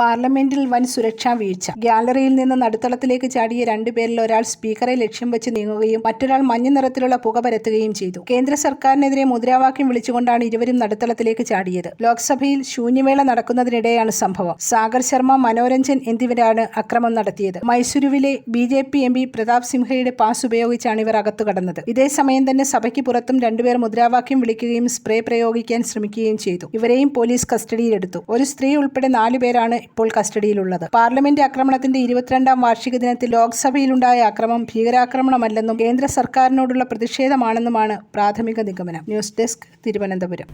പാർലമെന്റിൽ വൻ സുരക്ഷാ വീഴ്ച. ഗ്യാലറിയിൽ നിന്ന് നടുത്തളത്തിലേക്ക് ചാടിയ രണ്ടുപേരിൽ ഒരാൾ സ്പീക്കറെ ലക്ഷ്യം വെച്ച് നീങ്ങുകയും മറ്റൊരാൾ മഞ്ഞ നിറത്തിലുള്ള പുക പരത്തുകയും ചെയ്തു. കേന്ദ്ര സർക്കാരിനെതിരെ മുദ്രാവാക്യം വിളിച്ചുകൊണ്ടാണ് ഇരുവരും നടുത്തളത്തിലേക്ക് ചാടിയത്. ലോക്സഭയിൽ ശൂന്യവേള നടക്കുന്നതിനിടെയാണ് സംഭവം. സാഗർ ശർമ്മ മനോരഞ്ജൻ എന്നിവരാണ് അക്രമം നടത്തിയത്. മൈസൂരുവിലെ B J P M P Pratap സിംഹയുടെ pass ഉപയോഗിച്ചാണ് ഇവർ അകത്തു കടന്നത്. ഇതേസമയം തന്നെ സഭയ്ക്ക് പുറത്തും രണ്ടുപേർ മുദ്രാവാക്യം വിളിക്കുകയും സ്പ്രേ പ്രയോഗിക്കാൻ ശ്രമിക്കുകയും ചെയ്തു. ഇവരെയും പോലീസ് കസ്റ്റഡിയിലെടുത്തു. ഒരു സ്ത്രീ ഉൾപ്പെടെ നാലു പേരാണ് ഇപ്പോൾ കസ്റ്റഡിയിലുള്ളത്. പാർലമെന്റ് ആക്രമണത്തിന്റെ ഇരുപത്തിരണ്ടാം വാർഷിക ദിനത്തിൽ ലോക്സഭയിലുണ്ടായ അക്രമം ഭീകരാക്രമണമല്ലെന്നും കേന്ദ്ര സർക്കാരിനോടുള്ള പ്രതിഷേധമാണെന്നുമാണ് പ്രാഥമിക നിഗമനം. News desk Thiruvananthapuram.